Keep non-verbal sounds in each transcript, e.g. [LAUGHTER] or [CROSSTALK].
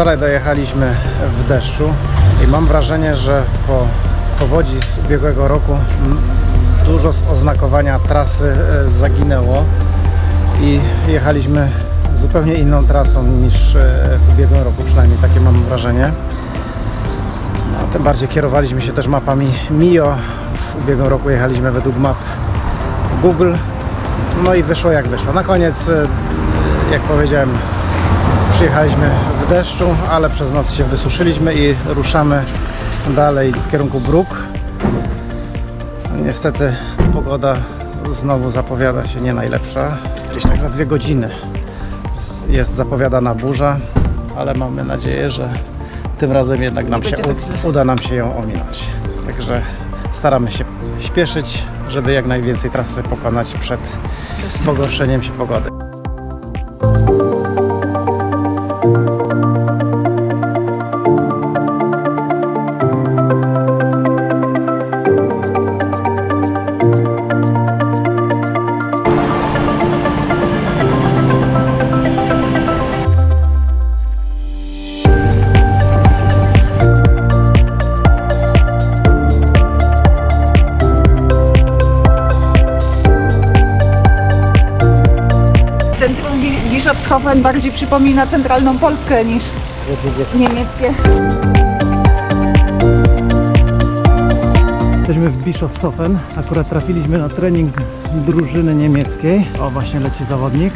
Wczoraj dojechaliśmy w deszczu i mam wrażenie, że po powodzi z ubiegłego roku dużo z oznakowania trasy e, zaginęło i jechaliśmy zupełnie inną trasą niż e, w ubiegłym roku, przynajmniej takie mam wrażenie. No, tym bardziej kierowaliśmy się też mapami Mio. W ubiegłym roku jechaliśmy według map Google. No i wyszło jak wyszło. Na koniec, e, jak powiedziałem, przyjechaliśmy w deszczu, ale przez noc się wysuszyliśmy i ruszamy dalej w kierunku Bruk. Niestety pogoda znowu zapowiada się nie najlepsza. Gdzieś tak za dwie godziny jest zapowiadana burza, ale mamy nadzieję, że tym razem jednak nam się uda nam się ją ominąć. Także staramy się śpieszyć, żeby jak najwięcej trasy pokonać przed pogorszeniem się pogody. Bischofshofen bardziej przypomina centralną Polskę niż niemieckie. Jesteśmy w Bischofshofen. Akurat trafiliśmy na trening drużyny niemieckiej. O, właśnie leci zawodnik.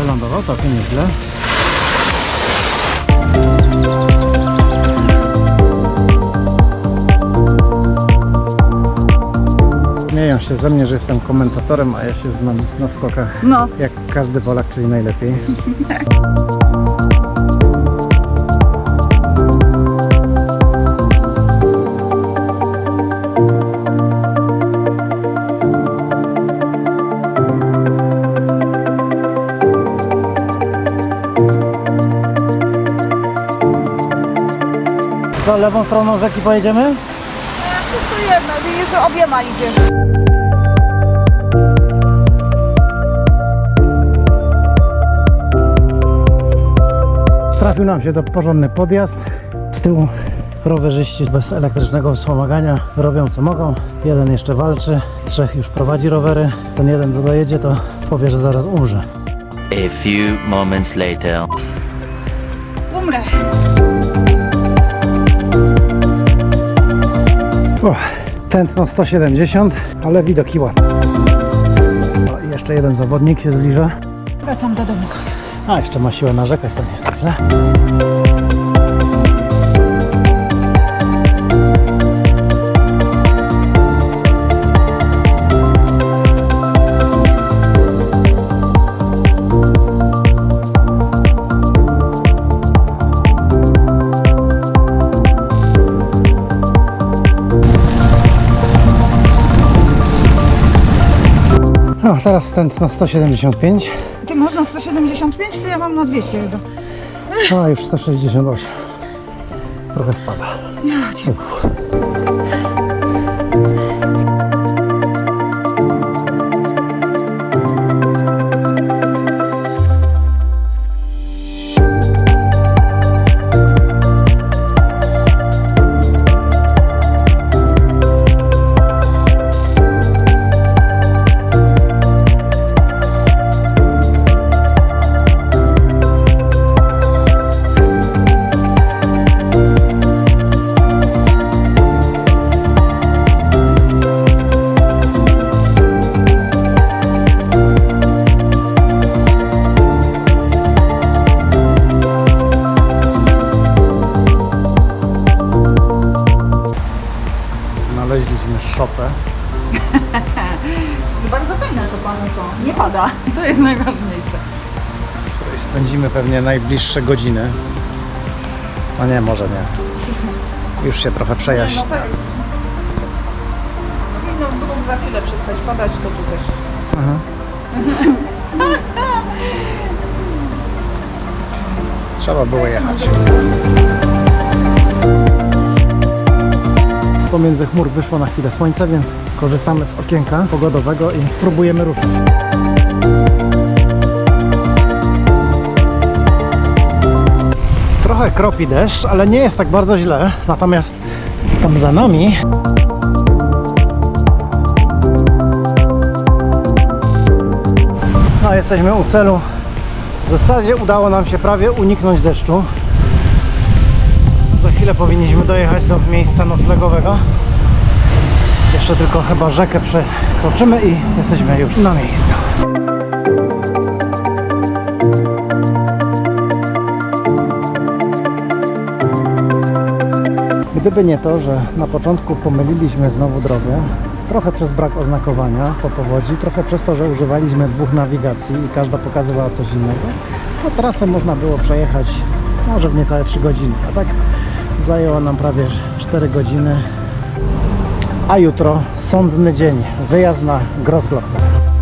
Wylądował całkiem nieźle. Śmieją się ze mnie, że jestem komentatorem, a ja się znam na skokach No, jak każdy Polak, czyli najlepiej. Co, lewą stroną rzeki pojedziemy? To jedno, widzisz, że obiema idzie. Trafił nam się to porządny podjazd. Z tyłu rowerzyści bez elektrycznego wspomagania robią co mogą. Jeden jeszcze walczy, trzech już prowadzi rowery. Ten jeden co dojedzie to powie, że zaraz umrze. A few moments later. Umrę. O, tętno 170, ale widoki ładne. O, i jeszcze jeden zawodnik się zbliża. Wracam do domu. A, jeszcze ma siłę narzekać, to nie jest tak źle. No, teraz tętno 175. Ty masz na 175, to ja mam na 200 chyba. A, już 168. Trochę spada. Ja cię szopę. [LAUGHS] Bardzo fajne, że panu to nie pada. To jest najważniejsze. w której spędzimy pewnie najbliższe godziny. No nie, może nie. Już się trochę przejaśni. No tak. Powinno za chwilę przestać padać, to tu też. [LAUGHS] Trzeba było jechać. Pomiędzy chmur wyszło na chwilę słońce, więc korzystamy z okienka pogodowego i próbujemy ruszyć. Trochę kropi deszcz, ale nie jest tak bardzo źle. Natomiast tam za nami No, jesteśmy u celu. W zasadzie udało nam się prawie uniknąć deszczu. Chwilę powinniśmy dojechać do miejsca noclegowego. Jeszcze tylko chyba rzekę przekroczymy i jesteśmy już na miejscu. Gdyby nie to, że na początku pomyliliśmy znowu drogę, trochę przez brak oznakowania po powodzi, trochę przez to, że używaliśmy dwóch nawigacji i każda pokazywała coś innego, to trasę można było przejechać może w niecałe 3 godziny, a tak zajęło nam prawie 4 godziny. A jutro sądny dzień, wyjazd na Grossglockner.